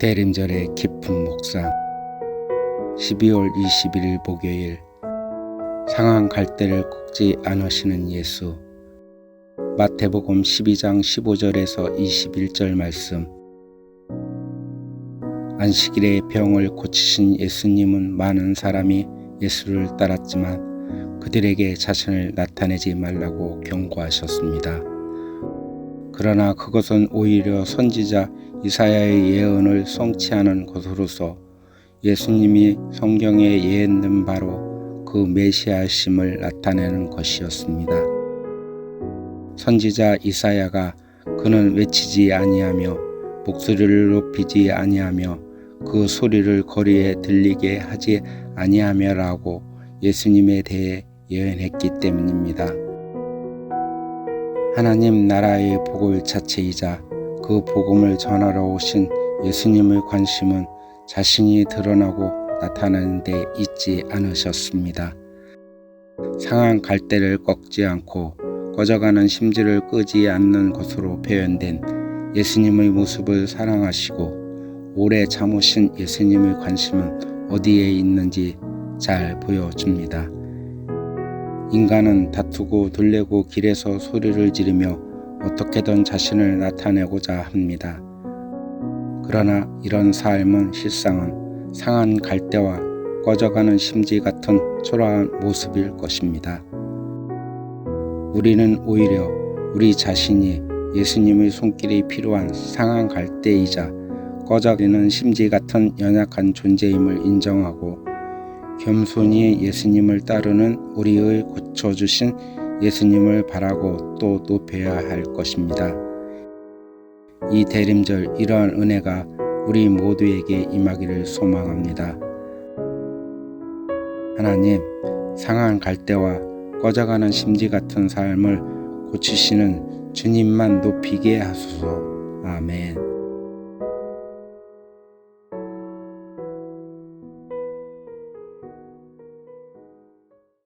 대림절의 깊은 묵상. 12월 21일 목요일. 상한 갈대를 꺾지 않으시는 예수. 마태복음 12장 15절에서 21절 말씀. 안식일에 병을 고치신 예수님은 많은 사람이 예수를 따랐지만 그들에게 자신을 나타내지 말라고 경고하셨습니다. 그러나 그것은 오히려 선지자 이사야의 예언을 성취하는 것으로서 예수님이 성경에 예언된 바로 그 메시아심을 나타내는 것이었습니다. 선지자 이사야가 그는 외치지 아니하며 목소리를 높이지 아니하며 그 소리를 거리에 들리게 하지 아니하며라고 예수님에 대해 예언했기 때문입니다. 하나님 나라의 복을 자체이자 그 복음을 전하러 오신 예수님의 관심은 자신이 드러나고 나타나는 데 있지 않으셨습니다. 상한 갈대를 꺾지 않고 꺼져가는 심지를 끄지 않는 것으로 표현된 예수님의 모습을 사랑하시고 오래 참으신 예수님의 관심은 어디에 있는지 잘 보여줍니다. 인간은 다투고 돌레고 길에서 소리를 지르며 어떻게든 자신을 나타내고자 합니다. 그러나 이런 삶은 실상은 상한 갈대와 꺼져가는 심지 같은 초라한 모습일 것입니다. 우리는 오히려 우리 자신이 예수님의 손길이 필요한 상한 갈대이자 꺼져가는 심지 같은 연약한 존재임을 인정하고 겸손히 예수님을 따르는 우리의 고쳐주신 예수님을 바라고 또 높여야 할 것입니다. 이 대림절 이러한 은혜가 우리 모두에게 임하기를 소망합니다. 하나님, 상한 갈대와 꺼져가는 심지 같은 삶을 고치시는 주님만 높이게 하소서. 아멘.